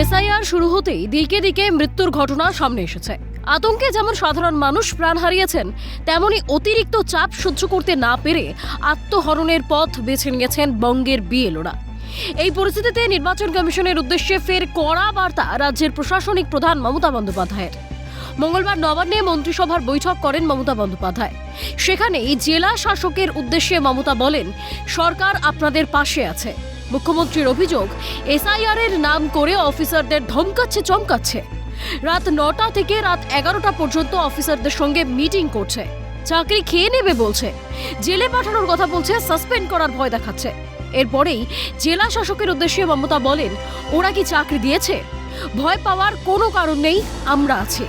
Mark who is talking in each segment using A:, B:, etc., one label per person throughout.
A: SIR শুরু হতেই দিকে দিকে মৃত্যুর ঘটনা সামনে এসেছে। আতঙ্কে যেমন সাধারণ মানুষ প্রাণ হারিয়েছেন তেমনি অতিরিক্ত চাপ সহ্য করতে না পেরে আত্মহরণের পথ বেছে নিয়েছেন বঙ্গের বিএলওরা। এই পরিস্থিতিতে নির্বাচন কমিশনের উদ্দেশ্যে ফের কড়া বার্তা রাজ্যের প্রশাসনিক প্রধান মমতা বন্দ্যোপাধ্যায়ের। মঙ্গলবার নবান্নে মন্ত্রিসভার বৈঠক করেন মমতা বন্দ্যোপাধ্যায়। সেখানেই জেলা শাসকের উদ্দেশ্যে মমতা বলেন, সরকার আপনাদের পাশে আছে। মুখ্যমন্ত্রীর অভিযোগ এসআইআর এর নাম করে অফিসারদের ধমকাচ্ছে, চমকাচ্ছে। রাত নটা থেকে রাত এগারোটা পর্যন্ত অফিসারদের সঙ্গে মিটিং করছে। চাকরি খেয়ে নেবে বলছে। জেলে পাঠানোর কথা বলছে, সাসপেন্ড করার ভয় দেখাচ্ছে। এরপরেই জেলা শাসকের উদ্দেশ্যে মমতা বলেন, ওরা কি চাকরি দিয়েছে? ভয় পাওয়ার কোনো কারণ নেই, আমরা আছি।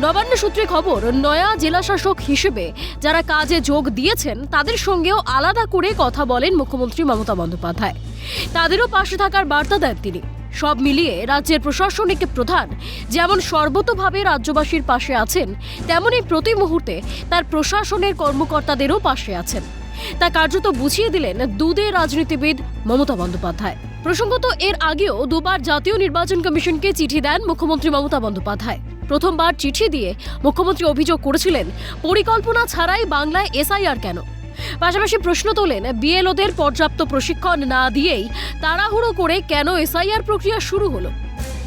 A: নবান্ন সূত্রে খবর, নয়া জেলাশাসক হিসেবে যারা কাজে যোগ দিয়েছেন, তাদের সঙ্গেও আলাদা করে কথা বলেন মুখ্যমন্ত্রী মমতা বন্দ্যোপাধ্যায়। তাদেরও পাশে থাকার বার্তা দেন তিনি। সব মিলিয়ে রাজ্যের প্রশাসনিক প্রধান যেমন সর্বতভাবে রাজ্যবাসীর পাশে আছেন, তেমনি প্রতি মুহূর্তে তার প্রশাসনের কর্মকর্তাদেরও পাশে আছেন। তা কার্যত বুঝিয়ে দিলেন দুদে রাজনীতিবিদ মমতা বন্দ্যোপাধ্যায়। প্রসঙ্গত এর আগেও দুবার জাতীয় নির্বাচন কমিশনকে চিঠি দেন মুখ্যমন্ত্রী মমতা বন্দ্যোপাধ্যায়। প্রথমবার চিঠি দিয়ে মুখ্যমন্ত্রী অভিযোগ করেছিলেন, পরিকল্পনা ছাড়াই বাংলায় এসআইআর কেন? পাশাপাশি প্রশ্ন তোলেন, বিএলওদের পর্যাপ্ত প্রশিক্ষণ না দিয়েই তাড়াহুড়ো করে কেন এসআইআর প্রক্রিয়া শুরু হলো?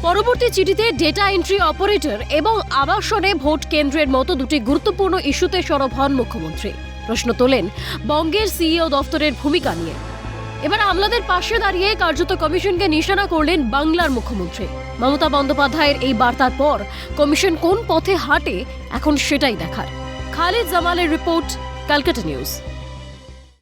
A: পরবর্তী চিঠিতে ডেটা এন্ট্রি অপারেটর এবং আবাসনে ভোট কেন্দ্রের মতো দুটি গুরুত্বপূর্ণ ইস্যুতে সরব হন মুখ্যমন্ত্রী। প্রশ্ন তোলেন, বঙ্গের সিইও দফতরের ভূমিকা নিয়ে। এবার আমলাদের পাশে দাঁড়িয়ে কার্যত কমিশনকে নিশানা করলেন বাংলার মুখ্যমন্ত্রী। মমতা বন্দ্যোপাধ্যায়ের এই বার্তার পর কমিশন কোন পথে হাঁটে, এখন সেটাই দেখার। খালিদ জামালের রিপোর্ট, ক্যালকাটা নিউজ।